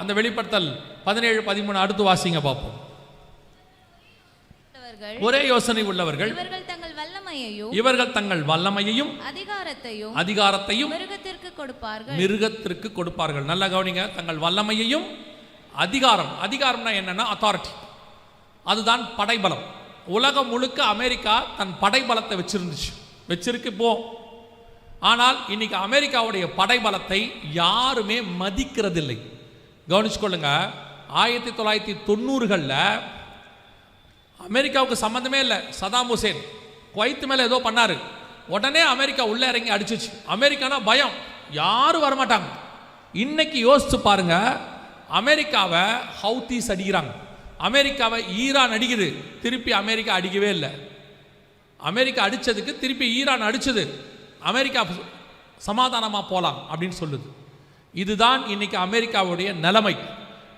அந்த வெளிப்படுத்தல் பதினேழு பதிமூணு அடுத்து வாசிங்க பார்ப்போம். ஒரே யோசனை உள்ளவர்கள் இவர்கள் தங்கள் வல்லமையையும் இவர்கள் தங்கள் வல்லமையையும் அதிகாரத்தையும் அதிகாரத்தையும் மிருகத்திற்கு கொடுப்பார்கள். மிருகத்திற்கு கொடுப்பார்கள். நல்லா கவனிங்க தங்கள் வல்லமையையும் அதிகாரம் அதிகாரம்னா என்னன்னா அத்தாரிட்டி அதுதான் படைபலம். உலகம் முழுக்க அமெரிக்கா தன் படைபலத்தை வச்சிருந்துச்சு. வச்சிருக்கு இப்போ ஆனால் இன்னைக்கு அமெரிக்காவுடைய படைபலத்தை யாருமே மதிக்கிறதில்லை. கவனிச்சுக்கொள்ளுங்க. ஆயிரத்தி தொள்ளாயிரத்தி தொண்ணூறுகளில் அமெரிக்காவுக்கு சம்மந்தமே இல்லை சதாம் ஹுசேன். குவைத்து மேலே ஏதோ பண்ணார். உடனே அமெரிக்கா உள்ளே இறங்கி அடிச்சிச்சு. அமெரிக்கானா பயம். யாரும் வரமாட்டாங்க. இன்னைக்கு யோசித்து பாருங்க அமெரிக்காவை ஹவுத்தீஸ் அடிக்கிறாங்க. அமெரிக்காவை ஈரான் அடிக்குது. திருப்பி அமெரிக்கா அடிக்கவே இல்லை. அமெரிக்கா அடித்ததுக்கு திருப்பி ஈரான் அடிச்சது. அமெரிக்கா சமாதானமாக போகலாம் அப்படின்னு சொல்லுது. இதுதான் இன்னைக்கு அமெரிக்காவுடைய நிலைமை.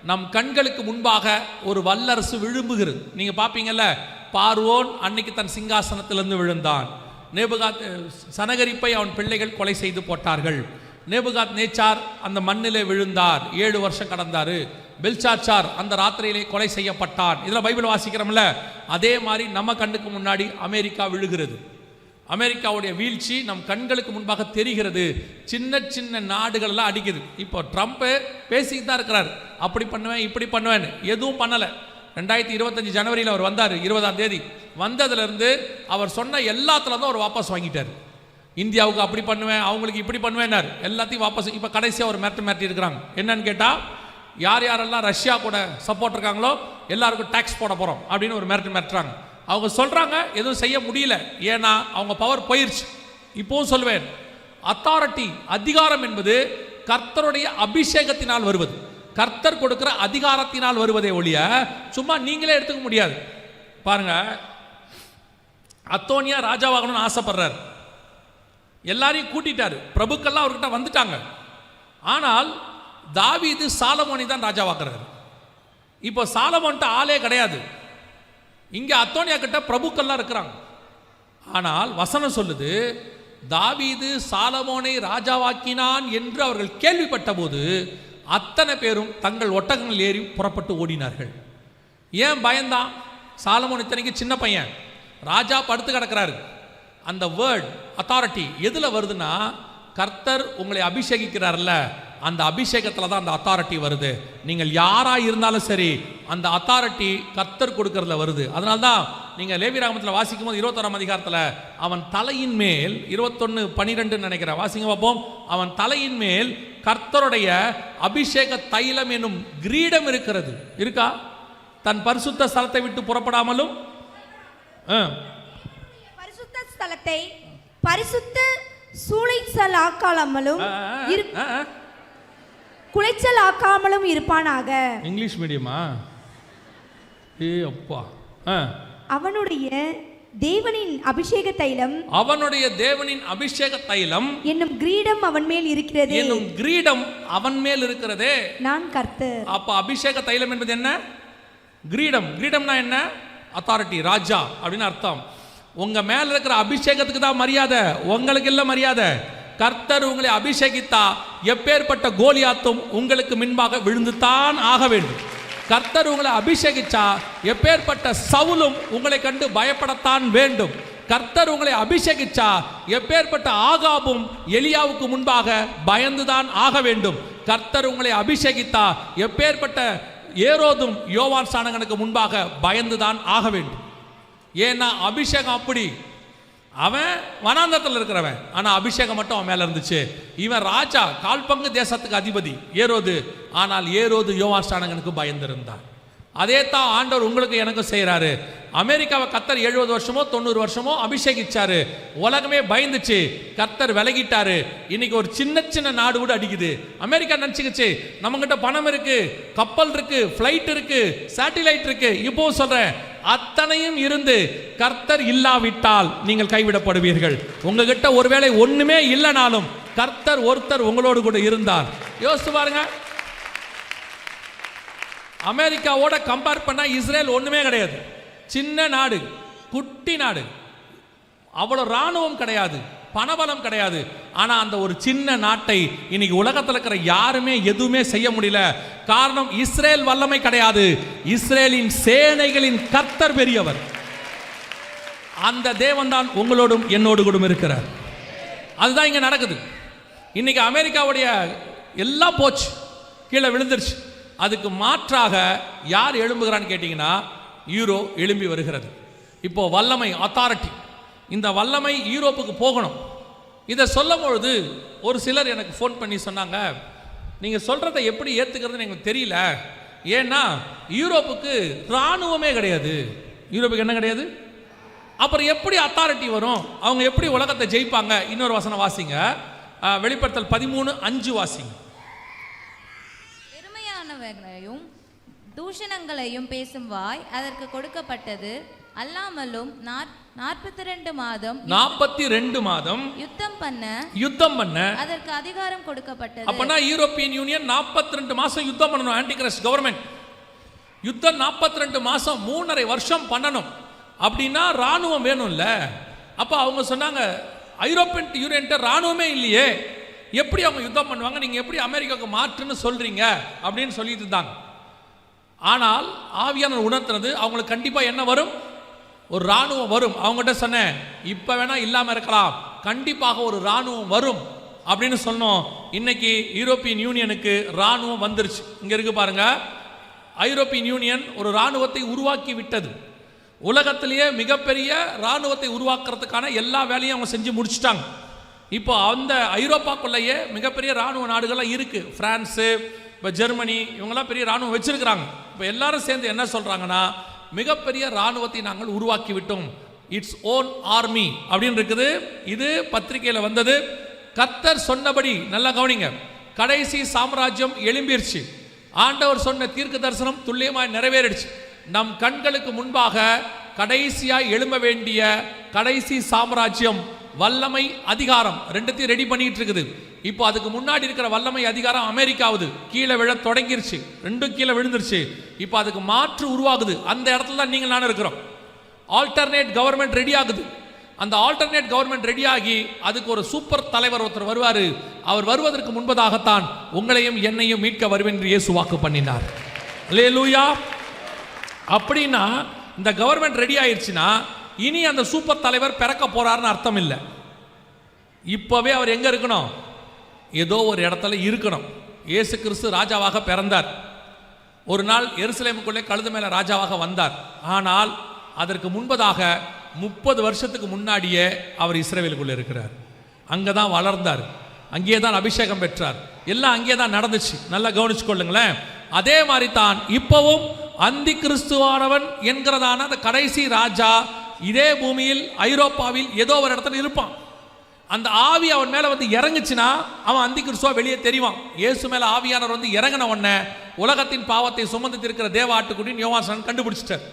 நம் கண்களுக்கு முன்பாக ஒரு வல்லரசு விழும்புகிறது. நீங்கள் பார்ப்பீங்கல்ல பார்வோன் அன்னைக்கு தன் சிங்காசனத்திலிருந்து விழுந்தான். நேபுகாத் சனகரிப்பை அவன் பிள்ளைகள் கொலை செய்து போட்டார்கள். நேபுகாத் நேச்சார் அந்த மண்ணிலே விழுந்தார். ஏழு வருஷம் கடந்தாரு. பெல்சாச்சார் அந்த ராத்திரியிலே கொலை செய்யப்பட்டான். இதில் பைபிள் வாசிக்கிறோம்ல அதே மாதிரி நம்ம கண்ணுக்கு முன்னாடி அமெரிக்கா விழுகிறது. அமெரிக்காவுடைய வீழ்ச்சி நம் கண்களுக்கு முன்பாக தெரிகிறது. சின்ன சின்ன நாடுகள் எல்லாம் அடிக்குது. இப்போ ட்ரம்ப் பேசிக்கிட்டு தான் இருக்கிறார். அப்படி பண்ணுவேன் இப்படி பண்ணுவேன் எதுவும் பண்ணலை. ரெண்டாயிரத்தி இருபத்தஞ்சு ஜனவரியில் அவர் வந்தார் இருபதாம் தேதி. வந்ததுலேருந்து அவர் சொன்ன எல்லாத்துல தான் அவர் வாபஸ் வாங்கிட்டார். இந்தியாவுக்கு அப்படி பண்ணுவேன் அவங்களுக்கு இப்படி பண்ணுவேன்னார். எல்லாத்தையும் வாபஸ் இப்போ கடைசியாக ஒரு மிரட்டு மிரட்டி இருக்கிறாங்க. என்னன்னு கேட்டால் யார் யாரெல்லாம் ரஷ்யா கூட சப்போர்ட் இருக்காங்களோ எல்லாருக்கும் டேக்ஸ் போட போகிறோம் அப்படின்னு ஒரு மிரட்டு மிரட்டுறாங்க. அவங்க சொல்கிறாங்க எதுவும் செய்ய முடியல. ஏன்னா அவங்க பவர் போயிருச்சு. இப்போவும் சொல்லுவேன் அத்தாரிட்டி அதிகாரம் என்பது கர்த்தருடைய அபிஷேகத்தினால் வருவது. கர்த்தர் கொடுக்கிற அதிகாரத்தினால் வருவதை ஒழிய சும்மா நீங்களே எடுத்துக்க முடியாது. பாருங்க அத்தோனியா ராஜாவாகணும்னு ஆசைப்படுறாரு. எல்லாரையும் கூட்டிட்டாரு. பிரபுக்கள்லாம் அவர்கிட்ட வந்துட்டாங்க. ஆனால் தாவீது சாலமோனி தான் ராஜாவாக்குறாரு. இப்போ சாலமோன்ட்ட ஆளே கிடையாது. இங்கே அத்தோனியா கிட்ட பிரபுக்கள்லாம் இருக்கிறாங்க. ஆனால் வசனம் சொல்லுது தாவீது சாலமோனை ராஜாவாக்கினான் என்று அவர்கள் கேள்விப்பட்ட போது அத்தனை பேரும் தங்கள் ஒட்டகங்கள் ஏறி புறப்பட்டு ஓடினார்கள். ஏன் பயந்தான்? சாலமோன் இத்தனைக்கு சின்ன பையன். ராஜா படுத்து கிடக்கிறாரு. அந்த வேர்ட் அத்தாரிட்டி எதில் வருதுன்னா கர்த்தர் உங்களை அபிஷேகிக்கிறார்ல. அந்த அபிஷேகத்தில் தான் அந்த அத்தாரிட்டி வருது. நீங்கள் யாராக இருந்தாலும் சரி அந்த அத்தாரிட்டி கர்த்தர் கொடுக்கறதுல வருது. அதனால தான் நீங்கள் லேவிராமத்தில் வாசிக்கும் போது இருபத்தொராம் அதிகாரத்தில் அவன் தலையின் மேல் இருபத்தொன்று பனிரெண்டுன்னு நினைக்கிறேன் வாசிங்க பார்ப்போம். அவன் தலையின் மேல் கர்த்தருடைய அபிஷேக தைலம் என்னும் கிரீடம் இருக்கிறது. இருக்கா? தன் பரிசுத்த ஸ்தலத்தை விட்டு புறப்படாமலும்? பரிசுத்த ஸ்தலத்தை பரிசுத்த சூளைச்சல் ஆக்காமலும் ஆ, ஆ, இரு- ஆ, ஆ. குலைச்சல் ஆக்காமலும் இருப்பானாக இங்கிலீஷ் மீடியமா ஏ அப்பா. அவனுடைய தேவனின் அபிஷேக தைலம் அவனுடைய தேவனின் அபிஷேக தைலம் என்னும் கிரீடம் அவன் மேல் இருக்கிறது. என்னும் கிரீடம் அவன் மேல் இருக்கிறதே. நான் கர்த்தர். அப்ப அபிஷேக தைலம் என்பது என்ன? கிரீடம். கிரீடம்னா என்ன? அத்தாரிட்டி ராஜா அப்படின்னு அர்த்தம். உங்க மேல இருக்கிற அபிஷேகத்துக்கு தான் மரியாதை. உங்களுக்கு இல்ல மரியாதை. கர்த்தர் உங்களை அபிஷேகித்தா எப்பேற்பட்ட கோலியாத்தும் உங்களுக்கு முன்பாக விழுந்துதான் ஆக வேண்டும். கர்த்தர் உங்களை அபிஷேகிச்சா எப்பேற்பட்ட சவுலும் உங்களை கண்டு பயப்படத்தான் வேண்டும். கர்த்தர் உங்களை அபிஷேகிச்சா எப்பேற்பட்ட ஆகாபும் எலியாவுக்கு முன்பாக பயந்துதான் ஆக வேண்டும். கர்த்தர் உங்களை அபிஷேகித்தா எப்பேற்பட்ட ஏரோதும் யோவான் சாணகனுக்கு முன்பாக பயந்துதான் ஆக வேண்டும். ஏன்னா அபிஷேகம் அப்படி. அவன் வனாந்தத்தில் இருக்கிறவன். ஆனால் அபிஷேகம் மட்டும் அவன் மேலே இருந்துச்சு. இவன் ராஜா கால் பங்கு தேசத்துக்கு அதிபதி ஏரோது. ஆனால் ஏரோது யோவான் ஸ்தானகனுக்கு பயந்திருந்தான். அதே தான் ஆண்டவர் உங்களுக்கு எனக்கும் செய்கிறாரு அமெரிக்காவை கத்தர் எழுபது வருஷமோ தொண்ணூறு வருஷமோ அபிஷேகிச்சாரு. உலகமே பயந்துச்சு. கத்தர் விலகிட்டாரு. இன்னைக்கு ஒரு சின்ன சின்ன நாடு கூட அடிக்குது. அமெரிக்கா நினச்சிக்கிச்சு நம்மகிட்ட பணம் இருக்கு கப்பல் இருக்கு ஃப்ளைட் இருக்கு சேட்டிலைட் இருக்கு. இப்போ சொல்கிறேன் அத்தனையும் இருந்து கர்த்தர் இல்லாவிட்டால் நீங்கள் கைவிடப்படுவீர்கள். உங்ககிட்ட ஒருவேளை ஒண்ணுமே இல்லைனாலும் கர்த்தர் ஒருத்தர் உங்களோடு கூட இருந்தார். யோசிச்சு பாருங்க. அமெரிக்காவோட கம்பேர் பண்ணா இஸ்ரேல் ஒண்ணுமே கிடையாது. சின்ன நாடு குட்டி நாடு. அவ்வளோ ராணுவம் கிடையாது. பணபலம் கிடையாது. ஆனா அந்த ஒரு சின்ன நாட்டை இன்னைக்கு உலகத்தில் இருக்கிற யாருமே எதுவுமே செய்ய முடியல. காரணம் இஸ்ரேல் வல்லமை கிடையாது. இஸ்ரேலின் சேனைகளின் கர்த்தர் பெரியவர். அந்த தேவன் தான் உங்களோடும் என்னோடு கூட இருக்கிறார். அதுதான் இங்க நடக்குது. இன்னைக்கு அமெரிக்காவுடைய எல்லாம் போச்சு. கீழே விழுந்துருச்சு. அதுக்கு மாற்றாக யார் எழும்புகிறான்னு கேட்டிங்கன்னா யூரோ எழும்பி வருகிறது. இப்போ வல்லமை அத்தாரிட்டி இந்த வல்லமை யூரோப்புக்கு போகணும். இதை சொல்லும் பொழுது ஒரு சிலர் எனக்கு ஃபோன் பண்ணி சொன்னாங்க நீங்கள் சொல்கிறத எப்படி ஏற்றுக்கிறதுன்னு எனக்கு தெரியல. ஏன்னா யூரோப்புக்கு இராணுவமே கிடையாது. யூரோப்புக்கு என்ன கிடையாது? அப்புறம் எப்படி அத்தாரிட்டி வரும்? அவங்க எப்படி உலகத்தை ஜெயிப்பாங்க? இன்னொரு வசனம் வாசிங்க. வெளிப்படுத்தல் பதிமூணு அஞ்சு வாசிங்க. பெருமையானவர்களையும் தூஷணங்களையும் பேசும் வாய் அதற்கு கொடுக்கப்பட்டது. அல்லாமலும் நாற்பத்தி ரெண்டு மாதம் நாற்பத்தி ரெண்டு மாதம் யுத்தம் பண்ண யுத்தம் பண்ண அதற்கு அதிகாரம் கொடுக்கப்பட்டது. அப்பனா யூரோப்பியன் யூனியன் 42 ரெண்டு மாசம் யுத்தம் பண்ணணும் ஆன்டிகிரஸ் கவர்மெண்ட் யுத்தம் 42 ரெண்டு மாசம் மூணரை வருஷம் பண்ணணும். அப்படின்னா ராணுவம் வேணும்ல. அப்ப அவங்க சொன்னாங்க ஐரோப்பியன் யூனியன்ட்ட ராணுவமே இல்லையே. எப்படி அவங்க யுத்தம் பண்ணுவாங்க? நீங்க எப்படி அமெரிக்காவுக்கு மாற்றுன்னு சொல்றீங்க? அப்படின்னு சொல்லிட்டு இருந்தாங்க. ஆனால் ஆவியானவர் உணர்த்தினது அவங்களுக்கு கண்டிப்பா என்ன வரும்? ஒரு ராணுவம் வரும். அவங்ககிட்ட சொன்னேன் இப்போ வேணால் இல்லாமல் இருக்கலாம். கண்டிப்பாக ஒரு ராணுவம் வரும். அப்படின்னு சொன்னோம். இன்னைக்கு யூரோப்பியன் யூனியனுக்கு ராணுவம் வந்துருச்சு. இங்கே இருக்கு பாருங்க. ஐரோப்பியன் யூனியன் ஒரு ராணுவத்தை உருவாக்கி விட்டது. உலகத்திலேயே மிகப்பெரிய ராணுவத்தை உருவாக்குறதுக்கான எல்லா வேலையும் அவங்க செஞ்சு முடிச்சிட்டாங்க. இப்போ அந்த ஐரோப்பாக்குள்ளேயே மிகப்பெரிய ராணுவ நாடுகள்லாம் இருக்குது ஃப்ரான்ஸு இப்போ ஜெர்மனி இவங்கெல்லாம் பெரிய ராணுவம் வச்சுருக்கிறாங்க. இப்போ எல்லாரும் சேர்ந்து என்ன சொல்கிறாங்கன்னா மிகப்பெரிய ராணுவத்தை நாங்கள் உருவாக்கி விட்டோம் இட்ஸ் ஓன் ஆர்மி அப்படின்னு இருக்குது. இது பத்திரிகையில் வந்தது. கத்தர் சொன்னபடி நல்லா கவனிங்க. கடைசி சாம்ராஜ்யம் எழும்பிருச்சு. ஆண்டவர் சொன்ன தீர்க்க தரிசனம் துல்லியமாய் நிறைவேறிடுச்சு. நம் கண்களுக்கு முன்பாக கடைசியாக எழும்ப வேண்டிய கடைசி சாம்ராஜ்யம் வல்லமை அதிகாரம் ரெண்டுத்தையும் ரெடி பண்ணிட்டு இருக்குது இப்போ அதுக்கு முன்னாடி இருக்கிற வல்லமை அதிகாரம் அமெரிக்காவுது. கீழே விழ தொடங்கிருச்சு. ரெண்டும் கீழே விழுந்துருச்சு. இப்போ அதுக்கு மாற்று உருவாகுது. அந்த இடத்துல தான் நீங்கள் நானும் இருக்கிறோம். ஆல்டர்னேட் கவர்மெண்ட் ரெடி ஆகுது. அந்த ஆல்டர்னேட் கவர்மெண்ட் ரெடி ஆகி அதுக்கு ஒரு சூப்பர் தலைவர் ஒருத்தர் வருவார். அவர் வருவதற்கு முன்பதாகத்தான் உங்களையும் என்னையும் மீட்க வருவேன் என்று இயேசு வாக்கு பண்ணினார். அல்லேலூயா அப்படின்னா இந்த கவர்மெண்ட் ரெடி ஆயிடுச்சுன்னா இனி அந்த சூப்பர் தலைவர் பிறக்க போறாருன்னு அர்த்தம் இல்லை இப்போவே அவர் எங்கே இருக்கணும்? ஏதோ ஒரு இடத்துல இருக்கணும். இயேசு கிறிஸ்து ராஜாவாக பிறந்தார். ஒரு நாள் எருசலேமுக்குள்ளே கழுது மேல ராஜாவாக வந்தார். ஆனால் அதற்கு முன்பதாக முப்பது வருஷத்துக்கு முன்னாடியே அவர் இஸ்ரேவேலுக்குள்ளே இருக்கிறார். அங்கே தான் வளர்ந்தார். அங்கேயே தான் அபிஷேகம் பெற்றார். எல்லாம் அங்கேயே தான் நடந்துச்சு. நல்லா கவனிச்சு கொள்ளுங்களேன். அதே மாதிரி தான் இப்பவும் அந்தி கிறிஸ்துவானவன் என்கிறதான அந்த கடைசி ராஜா இதே பூமியில் ஐரோப்பாவில் ஏதோ ஒரு இடத்துல இருப்பான். அந்த ஆவி அவன் மேலே வந்து இறங்குச்சுன்னா அவன் அந்தி கிறிஸ்துவா வெளியே தெரிவான். இயேசு மேலே ஆவியானவர் வந்து இறங்கின உடனே உலகத்தின் பாவத்தை சுமந்து இருக்கிற தேவ ஆட்டுக்குட்டின்னு யோவாசன் கண்டுபிடிச்சிட்டார்.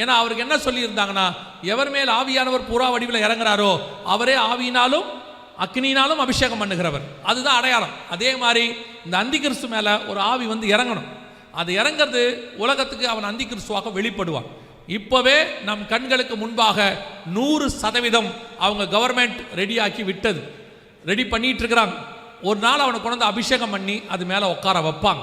ஏன்னா அவருக்கு என்ன சொல்லியிருந்தாங்கன்னா எவர் மேல் ஆவியானவர் புறா வடிவில் இறங்குறாரோ அவரே ஆவியினாலும் அக்னினாலும் அபிஷேகம் பண்ணுகிறவர். அதுதான் அடையாளம். அதே மாதிரி இந்த அந்தி கிறிஸ்து மேலே ஒரு ஆவி வந்து இறங்கணும். அது இறங்கிறது உலகத்துக்கு அவன் அந்தி கிறிஸ்துவாக வெளிப்படுவான். இப்போவே நம் கண்களுக்கு முன்பாக நூறு சதவீதம் அவங்க கவர்மெண்ட் ரெடியாக்கி விட்டது. ரெடி பண்ணிட்டு இருக்கிறாங்க. ஒரு நாள் அவனை கொண்டு வந்து அபிஷேகம் பண்ணி அது மேலே உட்கார வைப்பாங்க.